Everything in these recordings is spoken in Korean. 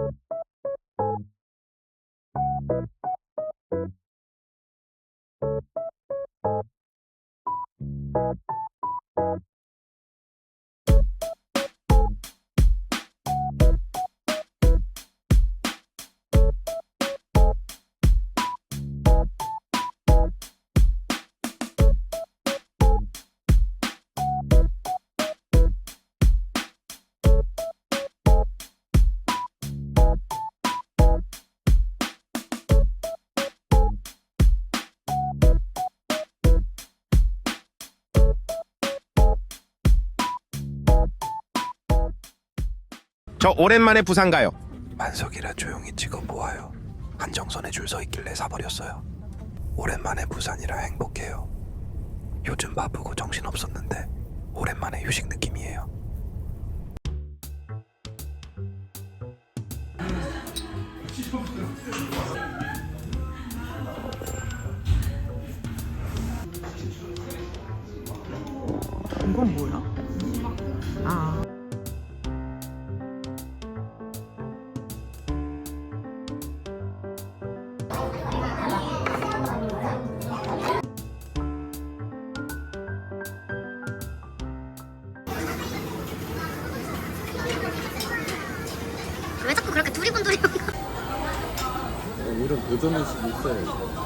Thank you. 저 오랜만에 부산 가요. 만석이라 조용히 찍어 모아요. 한정선에 줄 서 있길래 사버렸어요. 오랜만에 부산이라 행복해요. 요즘 바쁘고 정신 없었는데 오랜만에 휴식 느낌이에요. 이건 뭐야? 아. 두리번두리번 이런 도전의식이 있어요.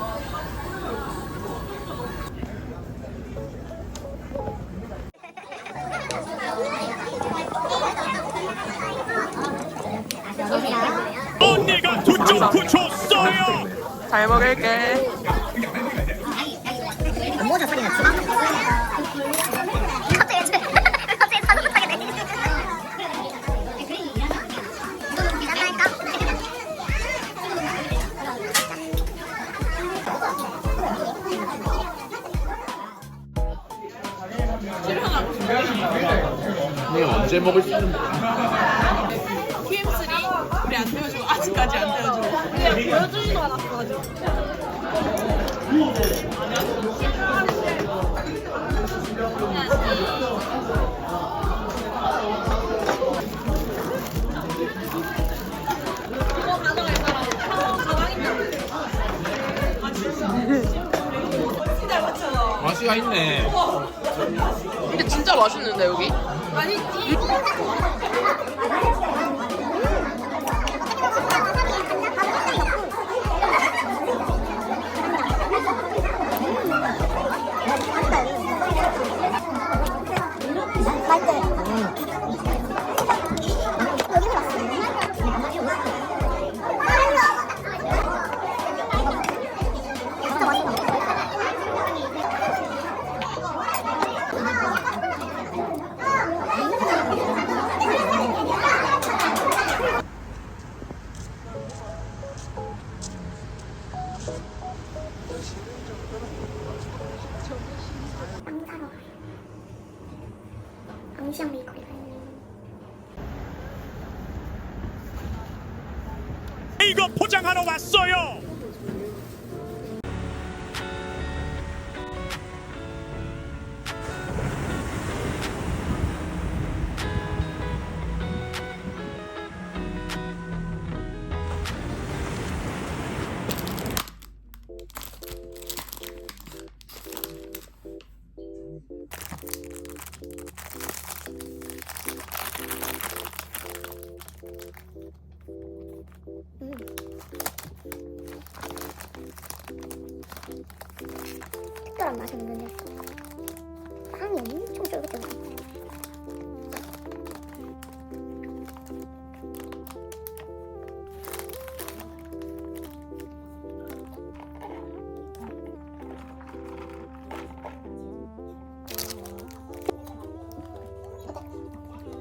언니가 두쪽 붙였어요. 잘 먹을게. 이게 언제 먹을 수 있는 거야? PM3 우리 안 태워주고 아직까지 안 태워주고. 그냥 보여주지도 않았어가지 맛이가 있네. 근데 진짜 맛있는데 여기? 빵사 이거 포장하러 왔어요. 특별한 맛이 없는데 빵이 엄청 쫄깃쫄깃해.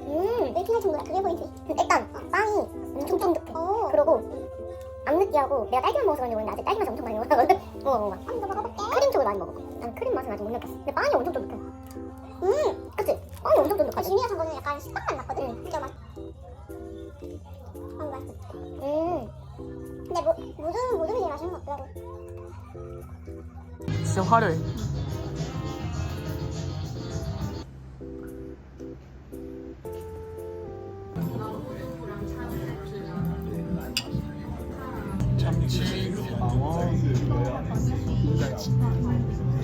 음, 베이킹 해준 거야. 그게 포인트. 일단 빵이 엄청 쫀득해. 그리고 안 느끼하고 내가 딸기만 먹어서 그런지 모르겠는데 아직 딸기 맛이 엄청 많이 올라거든. 어, 먹어봐. 한번 먹어볼게. 크림 쪽을 많이 먹어. 난 크림 맛은 아직 못 느꼈어. 근데 빵이 엄청 쫀득해. 음, 그치? 빵이 엄청 쫀득하지? 지민이가 산 거는 약간 식감만 났거든? 응. 음. 진짜 맛. 어, 맛있어. 음. 근데 모, 모든, 모든 게 맛있는 것 같더라고. 진짜 화려해. 참치, 방어,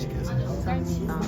감사합니다.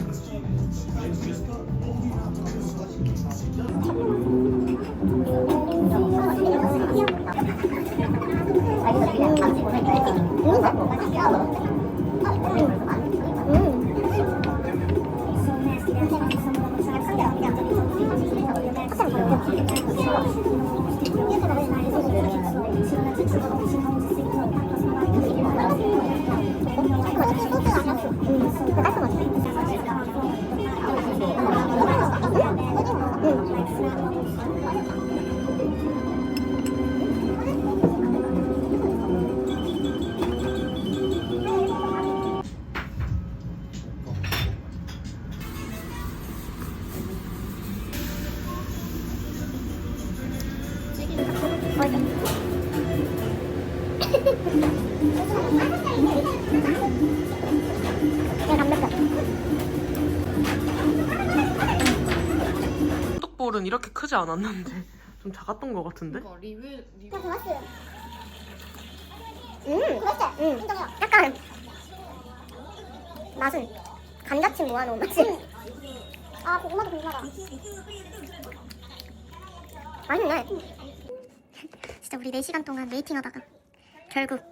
떡볼은 이렇게 크지 않았는데 좀 작았던 것 같은데? 리뷰 리뷰 좋았어요. 음, 그랬어. 음, 인정해요. 약간 맛은 감자칩 모아놓은 맛이. 아, 고구마도 궁금하다. 맛있네. 진짜 우리 4시간 동안 웨이팅하다가 결국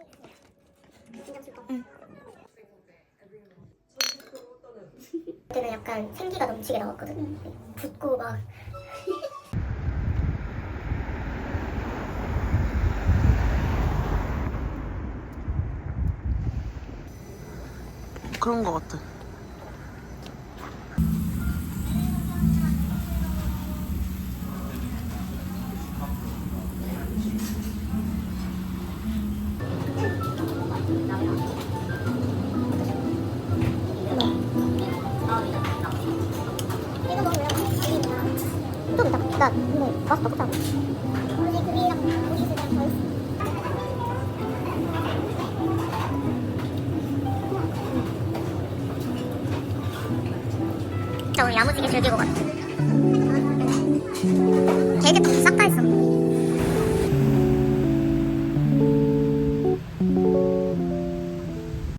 그때는 약간 생기가 넘치게 나왔거든. 붓고 막 그런 것 같아. 나 근데 맛이 똑같아. 오늘 진짜 오늘 야무지게 즐기고 왔어. 되게 덥석